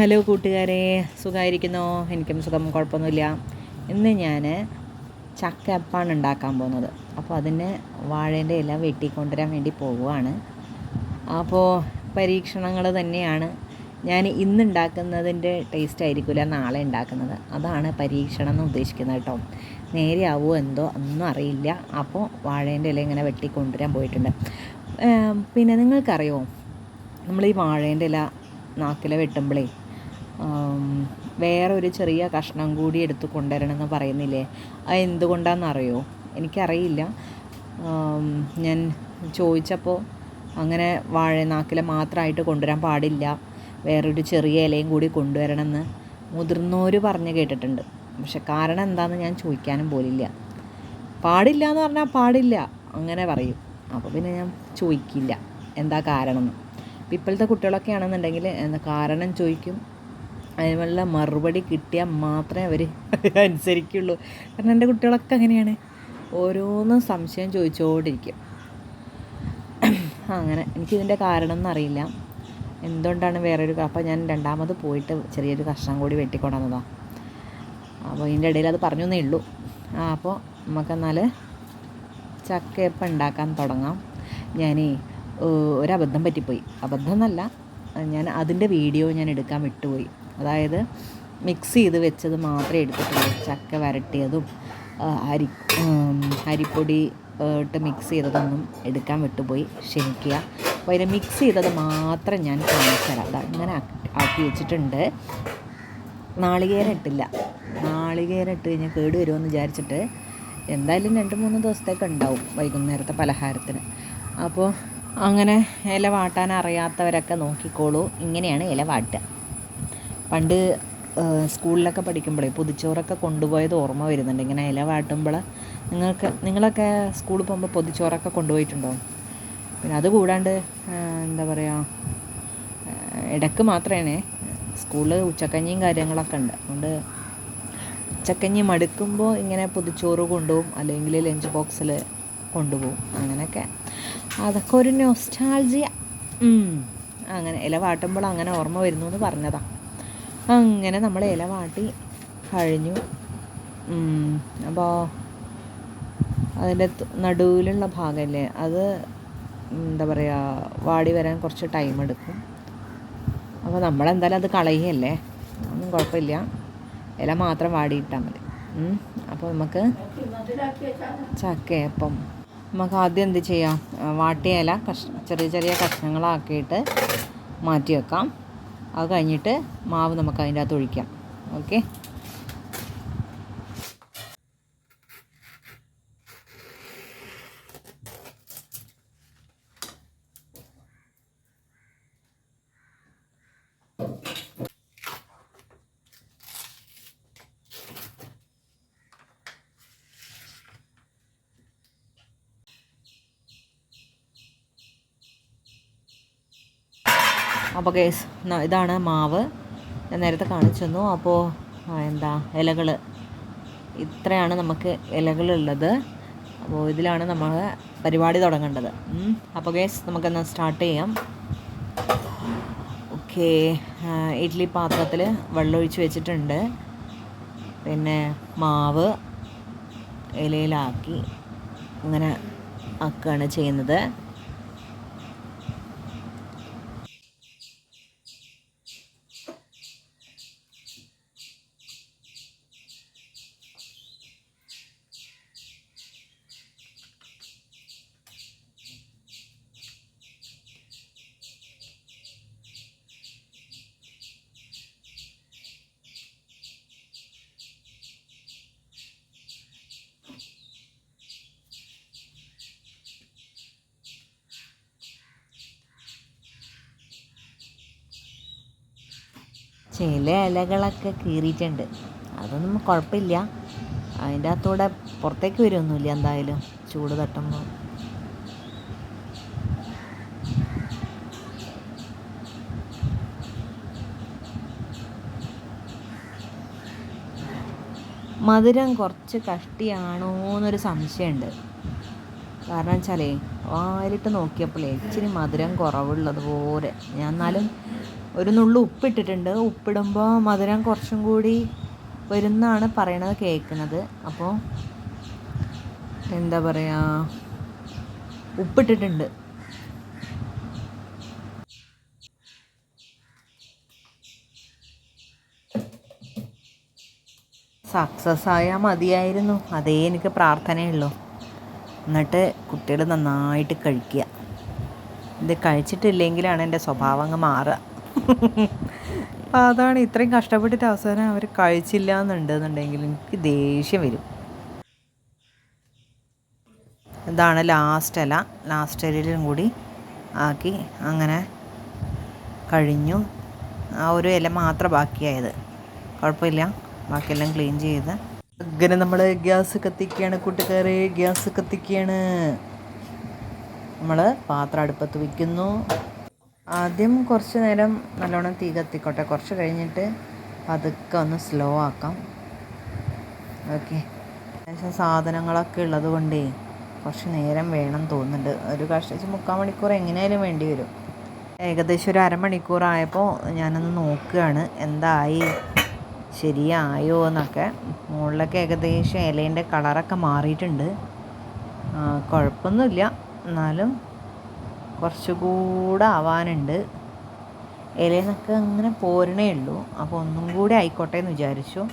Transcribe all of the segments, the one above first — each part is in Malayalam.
ഹലോ കൂട്ടുകാരെ സുഖമായിരിക്കുന്നോ എനിക്കും സുഖം കുഴപ്പമൊന്നുമില്ല. ഇന്ന് ഞാൻ ചക്കപ്പാണ് ഉണ്ടാക്കാൻ പോകുന്നത്. അപ്പോൾ അതിന് വാഴേന്റെ ഇല വെട്ടിക്കൊണ്ടുവരാൻ വേണ്ടി പോവുകയാണ്. അപ്പോൾ പരീക്ഷണങ്ങൾ തന്നെയാണ്. ഞാൻ ഇന്ന് ഉണ്ടാക്കുന്നതിന്റെ ടേസ്റ്റ് ആയിരിക്കില്ല നാളെ ഉണ്ടാക്കുന്നത്. അതാണ് പരീക്ഷണം എന്ന് ഉദ്ദേശിക്കുന്നത് കേട്ടോ. നേരെ ആവുമോ എന്തോ ഒന്നും അറിയില്ല. അപ്പോൾ വാഴേന്റെ ഇല ഇങ്ങനെ വെട്ടിക്കൊണ്ടുവരാൻ പോയിട്ടുണ്ട്. പിന്നെ നിങ്ങൾക്കറിയോ നമ്മൾ ഈ വാഴേന്റെ ഇല നാക്കിലെ വെട്ടുമ്പോഴേ വേറെ ഒരു ചെറിയ കഷ്ണം കൂടി എടുത്ത് കൊണ്ടുവരണമെന്ന് പറയുന്നില്ലേ? അത് എന്തുകൊണ്ടാണെന്നറിയോ? എനിക്കറിയില്ല. ഞാൻ ചോദിച്ചപ്പോൾ അങ്ങനെ വാഴ നാക്കില മാത്രമായിട്ട് കൊണ്ടുവരാൻ പാടില്ല. വേറൊരു ചെറിയ ഇലയും കൂടി കൊണ്ടുവരണമെന്ന് മുതിർന്നവർ പറഞ്ഞ് കേട്ടിട്ടുണ്ട്. പക്ഷെ കാരണം എന്താണെന്ന് ഞാൻ ചോദിക്കാനും പോലില്ല. പാടില്ല എന്ന് പറഞ്ഞാൽ പാടില്ല. അങ്ങനെ പറയും. അപ്പോൾ പിന്നെ ഞാൻ ചോദിക്കില്ല. എന്താ കാരണം എന്ന് ഇപ്പം ഇപ്പോഴത്തെ കുട്ടികളൊക്കെ ആണെന്നുണ്ടെങ്കിൽ എന്താ കാരണം ചോദിക്കും? അതിനുള്ള മറുപടി കിട്ടിയാൽ മാത്രമേ അവർ അനുസരിക്കുള്ളൂ. കാരണം എന്റെ കുട്ടികളൊക്കെ അങ്ങനെയാണ്. ഓരോന്നും സംശയം ചോദിച്ചുകൊണ്ടിരിക്കും അങ്ങനെ എനിക്കിതിന്റെ കാരണം എന്നറിയില്ല എന്തുകൊണ്ടാണ് വേറൊരു അപ്പോൾ ഞാൻ രണ്ടാമത് പോയിട്ട് ചെറിയൊരു കഷ്ണം കൂടി വെട്ടിക്കൊണ്ടുവന്നതാണ് അപ്പോൾ ഇതിന്റെ ഇടയിൽ അത് പറഞ്ഞു എന്നേ ഉള്ളൂ. ആ അപ്പോൾ നമുക്കെന്നാൽ ചക്കയപ്പം ഉണ്ടാക്കാൻ തുടങ്ങാം. ഞാനേ ഒരബദ്ധം പറ്റിപ്പോയി. അബദ്ധം എന്നല്ല ഞാൻ അതിന്റെ വീഡിയോ ഞാൻ എടുക്കാൻ വിട്ടുപോയി. അതായത് മിക്സ് ചെയ്ത് വെച്ചത് മാത്രമേ എടുത്തിട്ടുള്ളൂ. ചക്ക വരട്ടിയതും അരി അരിപ്പൊടി ഇട്ട് മിക്സ് ചെയ്തതൊന്നും എടുക്കാൻ വിട്ടുപോയി ക്ഷമിക്കുക. അപ്പോൾ അതിനെ മിക്സ് ചെയ്തത് മാത്രം ഞാൻ കാണിച്ചു തരാം അതങ്ങനെ ആക്കി വെച്ചിട്ടുണ്ട്. നാളികേരം ഇട്ടില്ല നാളികേരം ഇട്ട് കഴിഞ്ഞാൽ കേട് വരുമെന്ന് വിചാരിച്ചിട്ട് എന്തായാലും രണ്ട് മൂന്ന് ദിവസത്തേക്ക് ഉണ്ടാവും വൈകുന്നേരത്തെ പലഹാരത്തിന്. അപ്പോൾ അങ്ങനെ ഇല വാട്ടാൻ അറിയാത്തവരൊക്കെ നോക്കിക്കോളൂ. ഇങ്ങനെയാണ് ഇല വാട്ടുക. പണ്ട് സ്കൂളിലൊക്കെ പഠിക്കുമ്പോഴേ പൊതിച്ചോറൊക്കെ കൊണ്ടുപോയത് ഓർമ്മ വരുന്നുണ്ട്. ഇങ്ങനെ ഇല വാട്ടുമ്പോൾ നിങ്ങൾക്ക് നിങ്ങളൊക്കെ സ്കൂളിൽ പോകുമ്പോൾ പൊതിച്ചോറൊക്കെ കൊണ്ടുപോയിട്ടുണ്ടോ? പിന്നെ അത് കൂടാണ്ട് എന്താ പറയുക ഇടയ്ക്ക് മാത്രമേ സ്കൂളിൽ ഉച്ചക്കഞ്ഞിയും കാര്യങ്ങളൊക്കെ ഉണ്ട്. അതുകൊണ്ട് ഉച്ചക്കഞ്ഞി മടുക്കുമ്പോൾ ഇങ്ങനെ പൊതിച്ചോറ് കൊണ്ടുപോകും. അല്ലെങ്കിൽ ലഞ്ച് ബോക്സിൽ കൊണ്ടുപോകും. അങ്ങനെയൊക്കെ. അതൊക്കെ ഒരു നൊസ്റ്റാൾജിയ അങ്ങനെ ഇല വാട്ടുമ്പോൾ അങ്ങനെ ഓർമ്മ വരുന്നു എന്ന് പറഞ്ഞതാ. അങ്ങനെ നമ്മൾ ഇല വാട്ടി കഴിഞ്ഞു. അപ്പോൾ അതിന്റെ നടുവിലുള്ള ഭാഗമല്ലേ അത് എന്താ പറയുക വാടി വരാൻ കുറച്ച് ടൈം എടുക്കും. അപ്പോൾ നമ്മളെന്തായാലും അത് കളയുകയല്ലേ? ഒന്നും കുഴപ്പമില്ല. ഇല മാത്രം വാടിയിട്ടാൽ മതി. അപ്പോൾ നമുക്ക് ചക്കയപ്പം നമുക്ക് ആദ്യം എന്ത് ചെയ്യാം? വാട്ടിയ ഇല കഷ് ചെറിയ ചെറിയ കഷ്ണങ്ങളാക്കിയിട്ട് മാറ്റി വെക്കാം അത് കഴിഞ്ഞിട്ട് മാവ് നമുക്ക് അതിന്റെ അകത്ത് ഒഴിക്കാം. ഓക്കെ? അപ്പോൾ കേസ് ഇതാണ് മാവ്. ഞാൻ നേരത്തെ കാണിച്ചു തന്നു അപ്പോൾ എന്താ ഇലകൾ ഇത്രയാണ് നമുക്ക് ഇലകളുള്ളത്. അപ്പോൾ ഇതിലാണ് നമ്മൾ പരിപാടി തുടങ്ങേണ്ടത്. അപ്പോൾ കേസ് നമുക്കെന്നാൽ സ്റ്റാർട്ട് ചെയ്യാം. ഓക്കെ. ഇഡ്ഡലി പാത്രത്തിൽ വെള്ളമൊഴിച്ച് വെച്ചിട്ടുണ്ട്. പിന്നെ മാവ് ഇലയിലാക്കി അങ്ങനെ ആക്കുകയാണ് ചെയ്യുന്നത്. ചില ഇലകളൊക്കെ കീറിയിട്ടുണ്ട്. അതൊന്നും കുഴപ്പമില്ല. അതിന്റെ അകത്തൂടെ പുറത്തേക്ക് വരുമൊന്നുമില്ല എന്തായാലും. ചൂട് തട്ടുമ്പോൾ മധുരം കുറച്ച് കഷ്ടിയാണോ എന്നൊരു സംശയമുണ്ട്. കാരണം വെച്ചാലേ വായിലിട്ട് നോക്കിയപ്പോഴേ ഇച്ചിരി മധുരം കുറവുള്ളത് പോലെ ഞാൻ എന്നാലും ഒരു നുള്ളു ഉപ്പിട്ടിട്ടുണ്ട്. ഉപ്പിടുമ്പോൾ മധുരം കുറച്ചും കൂടി വരുന്നാണ് പറയണത് കേൾക്കുന്നത് അപ്പോൾ എന്താ പറയുക ഉപ്പിട്ടിട്ടുണ്ട്. സക്സസ് ആയാൽ മതിയായിരുന്നു. അതേ എനിക്ക് പ്രാർത്ഥനയുള്ളൂ. എന്നിട്ട് കുട്ടികൾ നന്നായിട്ട് കഴിക്കുക. ഇത് കഴിച്ചിട്ടില്ലെങ്കിലാണ് എന്റെ സ്വഭാവം അങ്ങ് മാറുക. അതാണ് ഇത്രയും കഷ്ടപ്പെട്ടിട്ട് അവസാനം അവർ കഴിച്ചില്ല എന്നുണ്ടെന്നുണ്ടെങ്കിൽ എനിക്ക് ദേഷ്യം വരും. ഇതാണ് ലാസ്റ്റ് ഇല. ലാസ്റ്റ് ഇലയിലും കൂടി ആക്കി അങ്ങനെ കഴിഞ്ഞു. ആ ഒരു ഇല മാത്രം ബാക്കിയായത്. കുഴപ്പമില്ല. ബാക്കിയെല്ലാം ക്ലീൻ ചെയ്ത്. അങ്ങനെ നമ്മൾ ഗ്യാസ് കത്തിക്കുകയാണ് കൂട്ടുകാരെ. ഗ്യാസ് കത്തിക്കുകയാണ്. നമ്മൾ പാത്രം അടുപ്പത്ത് വയ്ക്കുന്നു ആദ്യം കുറച്ച് നേരം നല്ലോണം തീ കത്തിക്കോട്ടെ. കുറച്ച് കഴിഞ്ഞിട്ട് പതുക്കെ ഒന്ന് സ്ലോ ആക്കാം. ഓക്കെ അത്യാവശ്യം സാധനങ്ങളൊക്കെ ഉള്ളത് കൊണ്ടേ കുറച്ച് നേരം വേണം തോന്നുന്നുണ്ട്. ഒരു കഷ്ടിച്ച് മുക്കാൽ മണിക്കൂർ എങ്ങനെയായാലും വേണ്ടി വരും. ഏകദേശം ഒരു അരമണിക്കൂറായപ്പോൾ ഞാനൊന്ന് നോക്കുകയാണ്. എന്തായി? ശരിയായോ എന്നൊക്കെ. മുകളിലൊക്കെ ഏകദേശം ഇലേന്റെ കളറൊക്കെ മാറിയിട്ടുണ്ട്. കുഴപ്പമൊന്നുമില്ല. എന്നാലും കുറച്ചുകൂടെ ആവാനുണ്ട്. ഇലയെന്നൊക്കെ അങ്ങനെ പോരണേ ഉള്ളൂ. അപ്പോൾ ഒന്നും കൂടി ആയിക്കോട്ടെ എന്ന് വിചാരിച്ചു.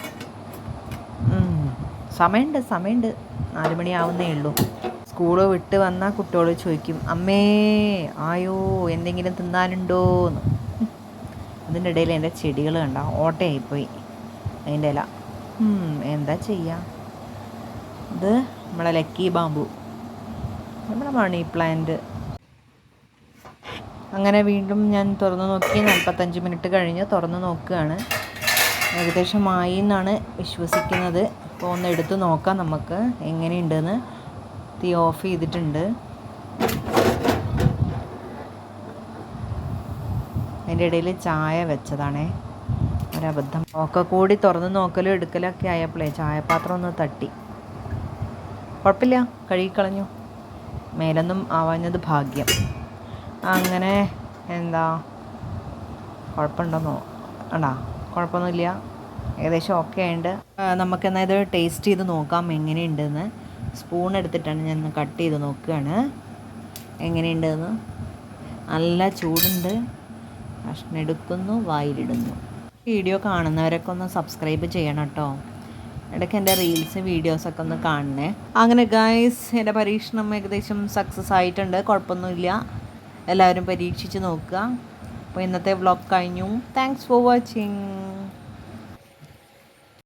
സമയമുണ്ട് സമയമുണ്ട്. നാല് മണിയാവുന്നേ ഉള്ളൂ. സ്കൂൾ വിട്ട് വന്നാൽ കുട്ടികൾ ചോദിക്കും അമ്മേ ആയോ എന്തെങ്കിലും തിന്നാനുണ്ടോ? എന്ന്. അതിന്റെ ഇടയിൽ എന്റെ ചെടികൾ കണ്ട ഓട്ടയായിപ്പോയി. അതിന്റെ ഇല. എന്താ ചെയ്യുക ഇത് നമ്മളെ ലക്കി ബാമ്പു. നമ്മുടെ മണി പ്ലാന്റ്. അങ്ങനെ വീണ്ടും ഞാൻ തുറന്നു നോക്കി. നാൽപ്പത്തഞ്ച് മിനിറ്റ് കഴിഞ്ഞ് തുറന്നു നോക്കുകയാണ്. ഏകദേശം ആയി എന്നാണ് വിശ്വസിക്കുന്നത്. അപ്പോൾ ഒന്ന് എടുത്ത് നോക്കാം നമുക്ക്. എങ്ങനെയുണ്ടെന്ന്. തീ ഓഫ് ചെയ്തിട്ടുണ്ട്. അതിന്റെ ഇടയിൽ ചായ വെച്ചതാണേ. ഒരബദ്ധം. ഒക്കെ കൂടി തുറന്ന് നോക്കലും എടുക്കലൊക്കെ ആയപ്പോഴേ ചായപാത്രം ഒന്ന് തട്ടി. കുഴപ്പമില്ല. കഴുകിക്കളഞ്ഞു മേലൊന്നും ആവാഞ്ഞത് ഭാഗ്യം. അങ്ങനെ എന്താ? കുഴപ്പമുണ്ടെന്നോ? ആണ്ടാ കുഴപ്പമൊന്നുമില്ല. ഏകദേശം ഓക്കെ ആയിട്ട് നമുക്കെന്നാൽ ഇത് ടേസ്റ്റ് ചെയ്ത് നോക്കാം എങ്ങനെയുണ്ടെന്ന്. സ്പൂൺ എടുത്തിട്ടാണ് ഞാൻ കട്ട് ചെയ്ത് നോക്കുകയാണ് എങ്ങനെയുണ്ടെന്ന്. നല്ല ചൂടുണ്ട്. ഭക്ഷണം എടുക്കുന്നു വായിലിടുന്നു. വീഡിയോ കാണുന്നവരൊക്കെ ഒന്ന് സബ്സ്ക്രൈബ് ചെയ്യണം കേട്ടോ. ഇടയ്ക്ക് എന്റെ റീൽസ് വീഡിയോസൊക്കെ ഒന്ന് കാണണേ. അങ്ങനെ ഗായ്സ് എന്റെ പരീക്ഷണം ഏകദേശം സക്സസ് ആയിട്ടുണ്ട്. കുഴപ്പമൊന്നുമില്ല. എല്ലാവരും പരീക്ഷിച്ച് നോക്കുക. അപ്പോൾ ഇന്നത്തെ വ്ളോഗ് കഴിഞ്ഞു. Thanks for watching